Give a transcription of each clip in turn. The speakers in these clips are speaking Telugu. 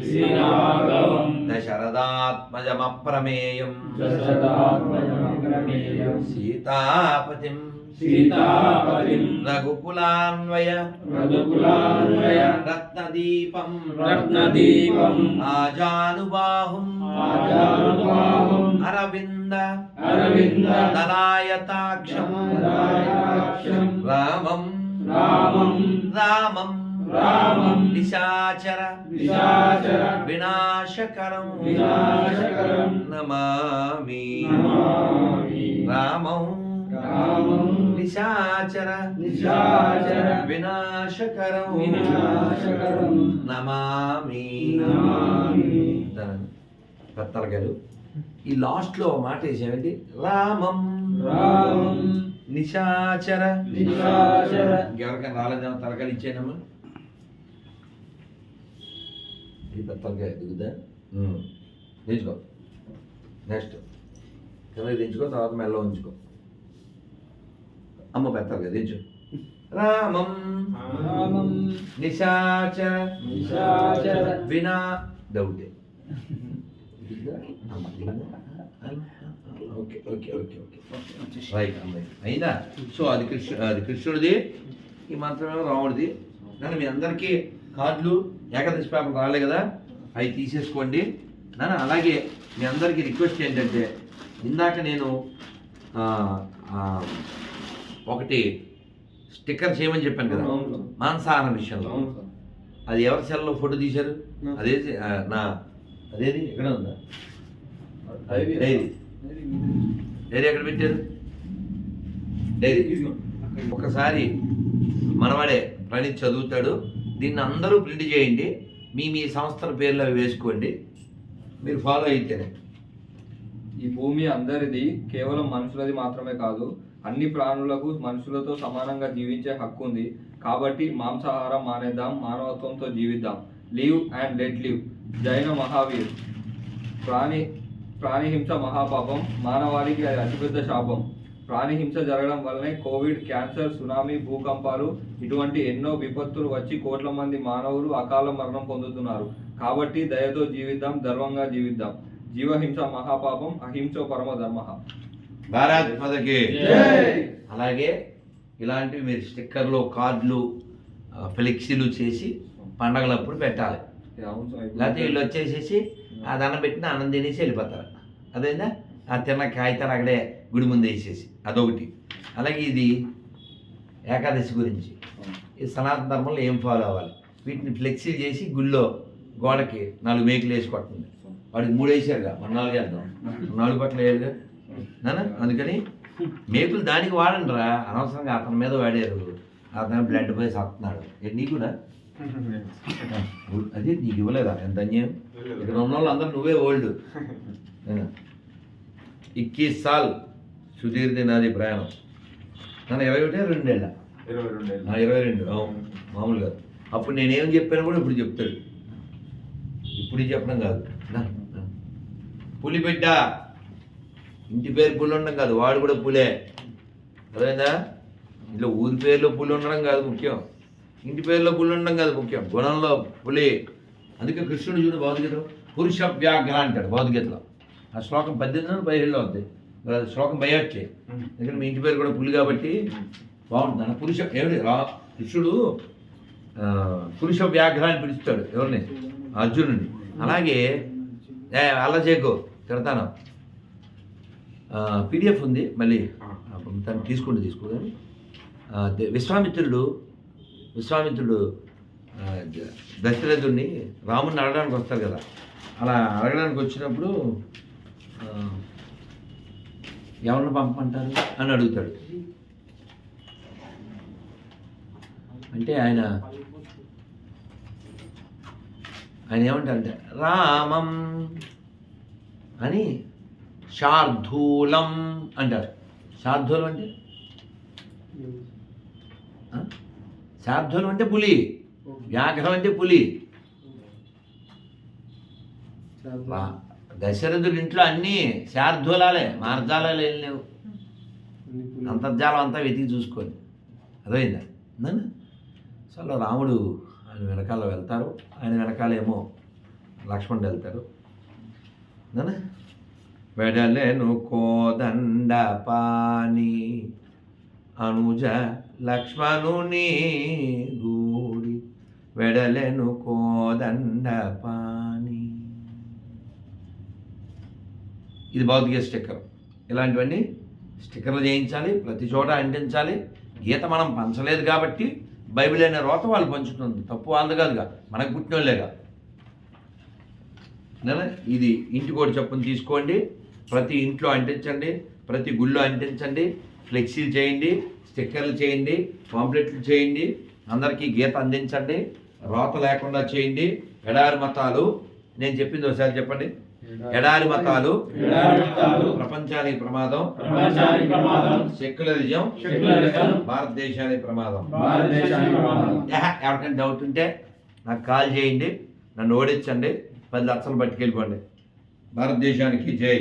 దశరథాత్మజమప్రమేయం. సీతాపతిం. సీతాపతిం. రఘుకులాన్వయ. రఘుకులాన్వయ. రత్నదీపం. రత్నదీపం. ఆజానుబాహుం. ఆజానుబాహుం. అరవింద. అరవింద. దళాయతాక్షం దళాయతాక్షం రామం. రామం. రామం. రామం. నిశాచర. నిశాచర. వినాశకరం. వినాశకరం. నమామి. రామం. రామం. నిశాచర. నిశాచర. వినాశకరం. వినాశకరం. నమామి. నమామి. పెత్తల గారు. ఈ లాస్ట్లో ఒక మాట వేసామండి. రామం. రామం. నిశాచర. నిశాచర. ఇంకెవరికైనా రాలేదేమో తలకాలు ఇచ్చానమ్మా ఈ పెత్తలకాయ దిగుదా దించుకో నెక్స్ట్ కిందకి దించుకో తర్వాత మెల్ల ఉంచుకో అమ్మ పెత్తలకాయ దించు రామం రామం నిశాచర నిశాచర వినా డౌటే okay okay okay okay right అయిందా సో అది కృష్ణ అది కృష్ణుడిది ఈ మంత్రమేమో రాముడిది. నన్ను మీ అందరికీ కార్డులు ఏకాదశి పేపర్ రాలే కదా అవి తీసేసుకోండి. నన్ను అలాగే మీ అందరికీ రిక్వెస్ట్ ఏంటంటే ఇందాక నేను ఒకటి స్టిక్కర్ చేయమని చెప్పాను కదా. మాంసాహారం విషయంలో అది ఎవరి సెల్లో ఫోటో తీశారు? ఆ, నా అదేది? ఎక్కడ ఉందా? డైరీ. డైరీ. డైరీ ఎక్కడ పెట్టారు? డైరీ. ఒకసారి మనవాడే ప్రణీత్ చదువుతాడు. దీన్ని అందరూ ప్రింట్ చేయండి. మీ మీ సంస్థల పేర్లు వేసుకోండి. మీరు ఫాలో అయితేనే. ఈ భూమి అందరిది కేవలం మనుషులది మాత్రమే కాదు అన్ని ప్రాణులకు మనుషులతో సమానంగా జీవించే హక్కు ఉంది. కాబట్టి మాంసాహారం మానేద్దాం మానవత్వంతో జీవిద్దాం. Live and let live. Jaina Mahavir. ప్రాణి ప్రాణిహింస మహాపాపం. మానవాళికి అది అతిపెద్ద శాపం. ప్రాణిహింస జరగడం వల్లనే కోవిడ్ క్యాన్సర్ సునామీ భూకంపాలు ఇటువంటి ఎన్నో విపత్తులు వచ్చి కోట్ల మంది మానవులు అకాల మరణం పొందుతున్నారు. కాబట్టి దయతో జీవిద్దాం ధర్మంగా జీవిద్దాం. జీవహింస మహాపాపం అహింసో పరమ ధర్మ. భారత్. అలాగే ఇలాంటివి మీరు స్టిక్కర్లు కార్డులు ఫ్లెక్సీలు చేసి పండగలప్పుడు పెట్టాలి. లేకపోతే వీళ్ళు వచ్చేసేసి ఆ దండం పెట్టిన అన్నం తినేసి వెళ్ళిపోతారు. అదేందా? ఆ తిన్న కాగితాలు అక్కడే గుడి ముందు వేసేసి అదొకటి. అలాగే ఇది ఏకాదశి గురించి. ఈ సనాతన ధర్మంలో ఏం ఫాలో అవ్వాలి? వీటిని ఫ్లెక్సీ చేసి గుళ్ళో గోడకి నాలుగు మేకులు వేసి కొట్టండి. వాడికి మూడు వేసారుగా మన నాలుగు వేద్దాం. నాలుగు పట్ల వేయరుగా నానా అందుకని మేకులు దానికి వాడండి రా అనవసరంగా అతని మీద వాడారు. అతను బ్లడ్ పోయి సత్తున్నాడు. నీ కూడా? అదే నీకు ఇవ్వలేదా? ఎంత అన్యాయం? ఇక్కడ ఉన్న వాళ్ళు అందరూ నువ్వే ఓల్డ్. ఇక్కి సాల్ సుధీర్ నాది ప్రయాణం. నన్ను ఇరవై ఒకటే రెండేళ్ళ? ఇరవై రెండు ఇరవై రెండు అవును మామూలుగా. అప్పుడు నేనేం చెప్పాను కూడా ఇప్పుడు చెప్తాడు. ఇప్పుడు చెప్పడం కాదు. నా, నా. పులి బిడ్డ. ఇంటి పేరు పులి ఉండడం కాదు వాడు కూడా పులే. అదేందా ఇంట్లో ఊరి పేరులో పులి ఉండడం కాదు ముఖ్యం. ఇంటి పేరులో పులి ఉండడం కాదు ముఖ్యం. గుణంలో పులి. అందుకే కృష్ణుడు చూడు భగవద్గీతలో పురుష వ్యాఘ్ర అంటాడు భగవద్గీతలో. ఆ శ్లోకం పద్దెనిమిది పదిహేడులో అవుద్ది మరి అది శ్లోకం బయటచే ఎందుకంటే మీ ఇంటి పేరు కూడా పులి కాబట్టి బాగుంటుంది. పురుష ఏమిటి రా కృష్ణుడు పురుష వ్యాఘ్ర అని పిలుస్తాడు ఎవరిని? అర్జునుడిని. అలాగే అలా చేయకు తిడతాను. పీడిఎఫ్ ఉంది మళ్ళీ తను తీసుకుంటూ తీసుకోగాని. విశ్వామిత్రుడు విశ్వామిత్రుడు దశరథుడిని రాముడిని అడగడానికి వస్తారు కదా. అలా అడగడానికి వచ్చినప్పుడు ఎవరిని పంపమంటారు అని అడుగుతాడు. అంటే ఆయన ఆయన ఏమంటారంటే రామం అని శార్ధూలం అంటారు. శార్ధూలం అంటే? శార్ధూలం అంటే పులి. వ్యాఘ్రం అంటే పులి. దశరథుడి ఇంట్లో అన్నీ శార్ధూలాలే మార్జాలాలు ఏం లేవు. అంతర్జాలం అంతా వెతికి చూసుకోండి. అదైందా నాన్న? సో రాముడు ఆయన వెనకాల వెళ్తారు. ఆయన వెనకాలేమో లక్ష్మణుడు వెళ్తారు నాన్న? వెడలేను కోదండ పాని అనుజ లక్ష్మణుని గూడి. వెడలేను కోదండ పాని ఇది భౌతిక స్టిక్కర్. ఇలాంటివన్నీ స్టిక్కర్లు చేయించాలి ప్రతి చోట అంటించాలి. గీత మనం పంచలేదు కాబట్టి బైబిల్ అనే రోత వాళ్ళు పంచుతుంది. తప్పు వాళ్ళది కాదుగా మనకు పుట్టినోళ్ళేగా. ఇది ఇంటి కోడి చప్పుని తీసుకోండి ప్రతి ఇంట్లో అంటించండి ప్రతి గుళ్ళో అంటించండి ఫ్లెక్సీలు చేయండి స్టిక్కర్లు చేయండి పాంప్లెట్లు చేయండి అందరికీ గీత అందించండి రోత లేకుండా చేయండి ఎడారి మతాలు. నేను చెప్పింది ఒకసారి చెప్పండి. ఎడారి మతాలు ప్రపంచానికి ప్రమాదం సెక్యులరిజం భారతదేశానికి ప్రమాదం. ఎవరికైనా డౌట్ ఉంటే నాకు కాల్ చేయండి నన్ను ఓడించండి పది లక్షలు పట్టుకెళ్ళిపోండి. భారతదేశానికి జై.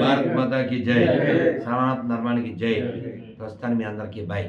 భారత్ మాతాకి జై. సనాతన ధర్మానికి జై. ప్రస్తుతానికి మీ అందరికీ బాయ్